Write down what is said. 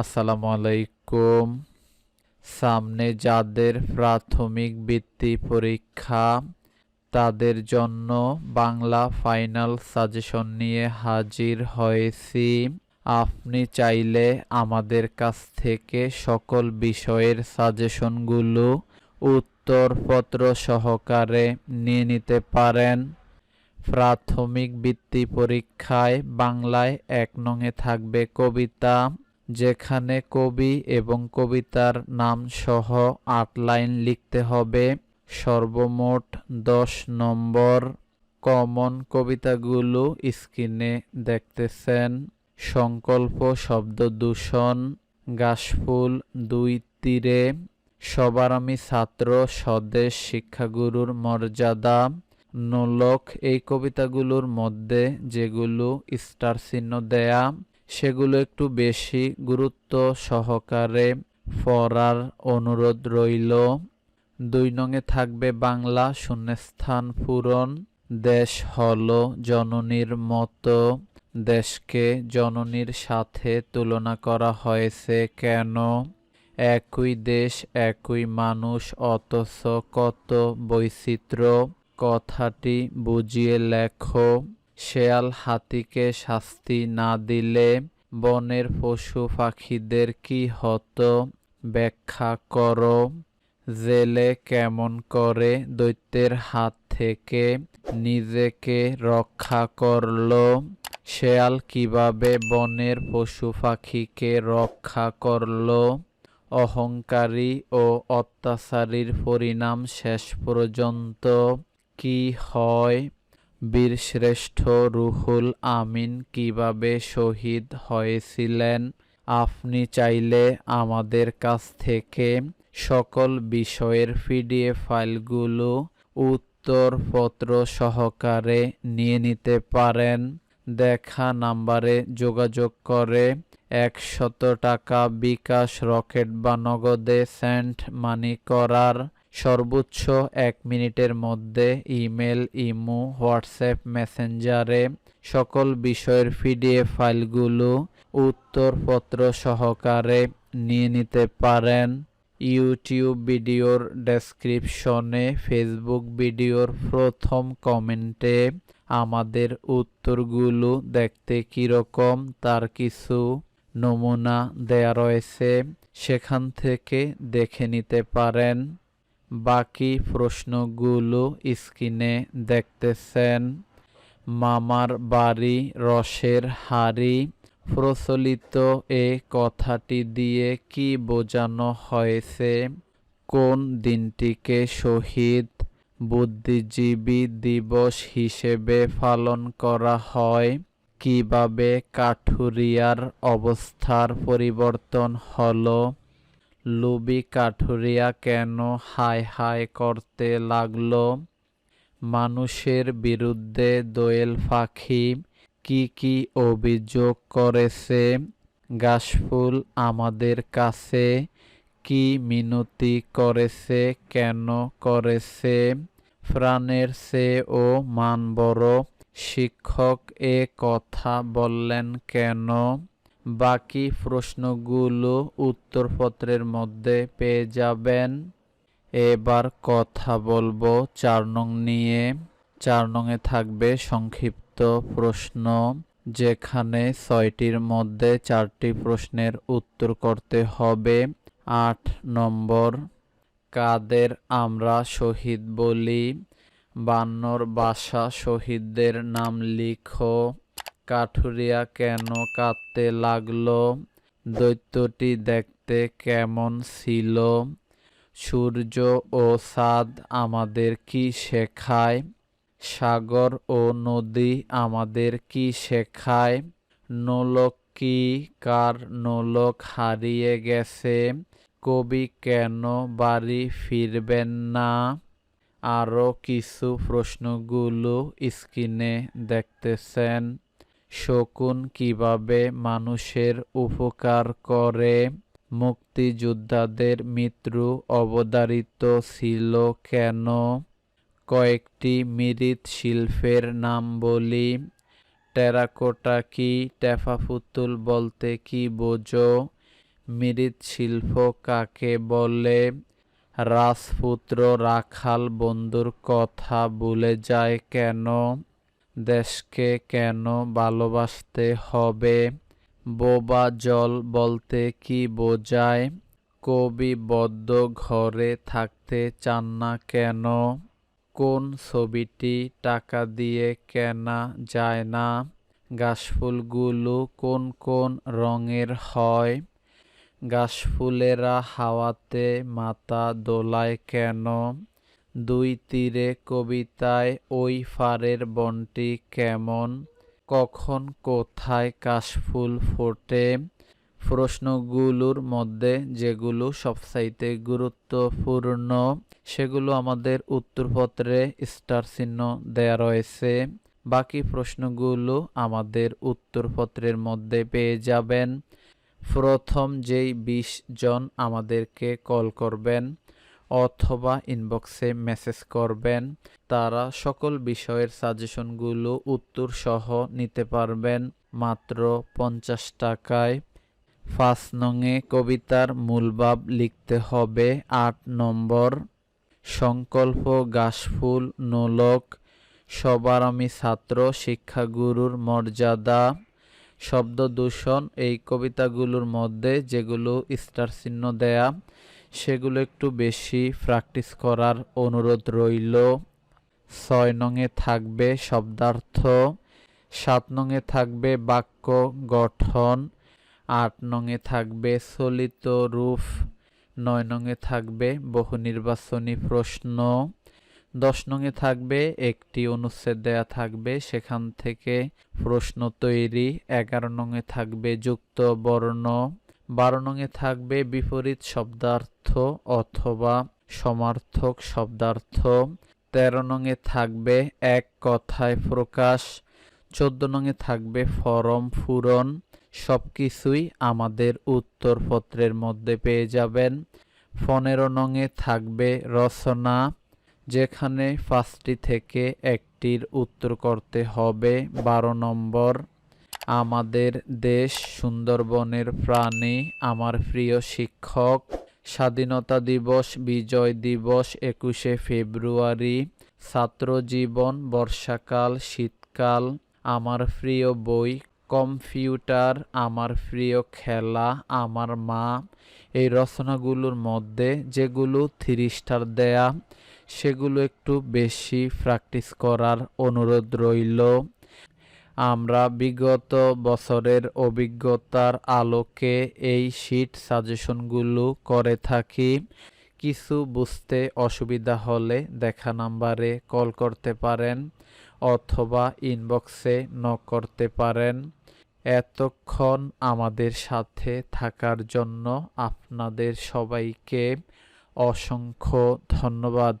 আসসালামু আলাইকুম সামনে যাদের প্রাথমিক বৃত্তি পরীক্ষা, তাদের জন্য বাংলা ফাইনাল সাজেশন নিয়ে হাজির হয়েছি। আপনি চাইলে আমাদের কাছ থেকে সকল বিষয়ের সাজেশনগুলো উত্তরপত্র সহকারে নিয়ে নিতে পারেন। প্রাথমিক বৃত্তি পরীক্ষায় বাংলায় এক নঙে থাকবে কবিতা। যেখানে কবি এবং কবিতার নাম সহ আট লাইন লিখতে হবে। সর্বমোট দশ নম্বর কমন কবিতাগুলো স্ক্রিনে দেখতেছেন। সংকল্প শব্দ দূষণ, গাছফুল দুই তীরে, সবার আমি ছাত্র, স্বদেশ শিক্ষাগুরুর মর্যাদা। নোলক এই কবিতাগুলোর মধ্যে যেগুলো স্টার চিহ্ন দেয়া। সেগুলো একটু বেশি গুরুত্ব সহকারে পড়ার অনুরোধ রইল। দুই নঙে থাকবে বাংলা, শূন্যস্থান পূরণ, দেশ হলো জননীর মতো। দেশকে জননীর সাথে তুলনা করা হয়েছে কেন? একই দেশ, একই মানুষ, অথচ কত বৈচিত্র্য। কথাটি বুঝিয়ে লেখো। শেয়াল হাতিকে শাস্তি না দিলে বনের পশু পাখিদের কি হতো? ব্যাখ্যা করো। জেলে কেমন করে দৈত্যের হাত থেকে নিজেকে রক্ষা করল? শেয়াল কীভাবে বনের পশু পাখিকে রক্ষা করল? অহংকারী ও অত্যাচারীর পরিণাম শেষ পর্যন্ত কি হয়? বীরশ্রেষ্ঠ রুহুল আমিন কীভাবে শহীদ হয়েছিলেন? আপনি চাইলে আমাদের কাছ থেকে সকল বিষয়ের পিডিএফ ফাইলগুলো উত্তরপত্র সহকারে নিয়ে নিতে পারেন। দেখা নাম্বারে যোগাযোগ করে একশত টাকা বিকাশ রকেট বা নগদে সেন্ট মানি করার সর্বোচ্চ এক মিনিটের মধ্যে ইমেল, ইমো, হোয়াটসঅ্যাপ, মেসেঞ্জারে সকল বিষয়ের পিডিএফ ফাইলগুলো উত্তরপত্র সহকারে নিয়ে নিতে পারেন। ইউটিউব ভিডিওর ডেসক্রিপশনে ফেসবুক ভিডিওর প্রথম কমেন্টে আমাদের উত্তরগুলো দেখতে কীরকম, তার কিছু নমুনা দেয়া রয়েছে, সেখান থেকে দেখে নিতে পারেন। বাকি প্রশ্নগুলো স্ক্রিনে দেখতেছেন। মামার বাড়ি, রসের হাড়ি, প্রচলিত এ কথাটি দিয়ে কি বোঝানো হয়েছে? কোন দিনটিকে শহীদ বুদ্ধিজীবী দিবস হিসেবে পালন করা হয়? কীভাবে কাঠুরিয়ার অবস্থার পরিবর্তন হলো? লুবি কাঠুরিয়া কেন হায় হায় করতে লাগল? মানুষের বিরুদ্ধে দোয়েল পাখি কি কি অভিযোগ করেছে? গাছফুল আমাদের কাছে কি মিনতি করেছে, কেন করেছে? প্রাণের সে ও মান বড়, শিক্ষক এ কথা বললেন কেন? বাকি প্রশ্নগুলো উত্তরপত্রের মধ্যে পেয়ে যাবেন। এবার কথা বলব চার নং নিয়ে। চার নংয়ে থাকবে সংক্ষিপ্ত প্রশ্ন, যেখানে ছয়টির মধ্যে চারটি প্রশ্নের উত্তর করতে হবে। আট নম্বর, কাদের আমরা শহীদ বলি? বান্নর বাসা শহীদদের নাম লিখো। কাঠুরিয়া কেন কাঁদতে লাগল? দৈত্যটি দেখতে কেমন ছিল? সূর্য ও চাঁদ আমাদের কি শেখায়? সাগর ও নদী আমাদের কি শেখায়? নোলক কি? কার নোলক হারিয়ে গেছে? কবি কেন বাড়ি ফিরবেন না? আরও কিছু প্রশ্নগুলো স্ক্রিনে দেখতেছেন। শকুন কীভাবে মানুষের উপকার করে? মুক্তিযোদ্ধাদের মৃত্যু অবধারিত ছিল কেন? কয়েকটি মৃৎ শিল্পের নাম বলি। টেরাকোটা কি টেফা পুতুল বলতে কি বোঝো? মৃৎশিল্প কাকে বলে? রাজপুত্র রাখাল বন্ধুর কথা ভুলে যায় কেন? দেশকে কেন ভালোবাসতে হবে? বোবা জল বলতে কি বোঝায়? কবি বদ্ধ ঘরে থাকতে চান না কেন? কোন ছবিটি টাকা দিয়ে কেনা যায় না? গাছফুলগুলো কোন কোন রঙের হয়? গাছফুলেরা হাওয়াতে মাথা দোলায় কেন? দুই তীরে কবিতায় ওই ফারের বনটি কেমন? কখন কোথায় কাশফুল ফোটে? প্রশ্নগুলোর মধ্যে যেগুলো সবচাইতে গুরুত্বপূর্ণ, সেগুলো আমাদের উত্তরপত্রে স্টার চিহ্ন দেয়া রয়েছে। বাকি প্রশ্নগুলো আমাদের উত্তরপত্রের মধ্যে পেয়ে যাবেন। প্রথম যেই বিশ জন আমাদেরকে কল করবেন অথবা ইনবক্সে মেসেজ করবেন। তারা সকল বিষয়ের সাজেশনগুলো উত্তর সহ নিতে পারবেন। মাত্র পঞ্চাশ টাকায়। পাঁচ নংয়ে কবিতার মূলভাব লিখতে হবে আট নম্বর। সংকল্প, গাছফুল, নোলক, সবার আমি ছাত্র, শিক্ষাগুরুর মর্যাদা। শব্দ দূষণ, এই কবিতাগুলোর মধ্যে যেগুলো স্টার চিহ্ন দেয়া। সেগুলো একটু বেশি প্র্যাকটিস করার অনুরোধ রইল। ছয় নংয়ে থাকবে শব্দার্থ, সাত নংয়ে থাকবে বাক্য গঠন, আট নংয়ে থাকবে চলিত রূপ, নয় নংয়ে থাকবে বহু নির্বাচনী প্রশ্ন, দশ নংয়ে থাকবে একটি অনুচ্ছেদ দেয়া থাকবে, সেখান থেকে প্রশ্ন তৈরি, এগারো নংয়ে থাকবে যুক্ত বর্ণ বারো নংয়ে থাকবে বিপরীত শব্দার্থ অথবা সমার্থক শব্দার্থ। তেরো নংয়ে থাকবে এক কথায় প্রকাশ। চোদ্দ নংয়ে থাকবে ফরম পূরণ। সব কিছুই আমাদের উত্তরপত্রের মধ্যে পেয়ে যাবেন। পনেরো নংয়ে থাকবে রচনা, যেখানে পাঁচটি থেকে একটির উত্তর করতে হবে। বারো নম্বর আমাদের দেশ সুন্দরবনের প্রাণী, আমার প্রিয় শিক্ষক। স্বাধীনতা দিবস, বিজয় দিবস, একুশে ফেব্রুয়ারি। ছাত্র জীবন, বর্ষাকাল, শীতকাল, আমার প্রিয় বই, কম্পিউটার, আমার প্রিয় খেলা, আমার মা। এই রচনাগুলোর মধ্যে যেগুলো থ্রি স্টার দেয়া, সেগুলো একটু বেশি প্র্যাকটিস করার অনুরোধ রইল। আমরা বিগত বছরের অভিজ্ঞতার আলোকে এই শিট সাজেশনগুলো করে থাকি। কিছু বুঝতে অসুবিধা হলে দেখা নাম্বারে কল করতে পারেন অথবা ইনবক্সে নক করতে পারেন। এতক্ষণ আমাদের সাথে থাকার জন্য আপনাদের সবাইকে অসংখ্য ধন্যবাদ।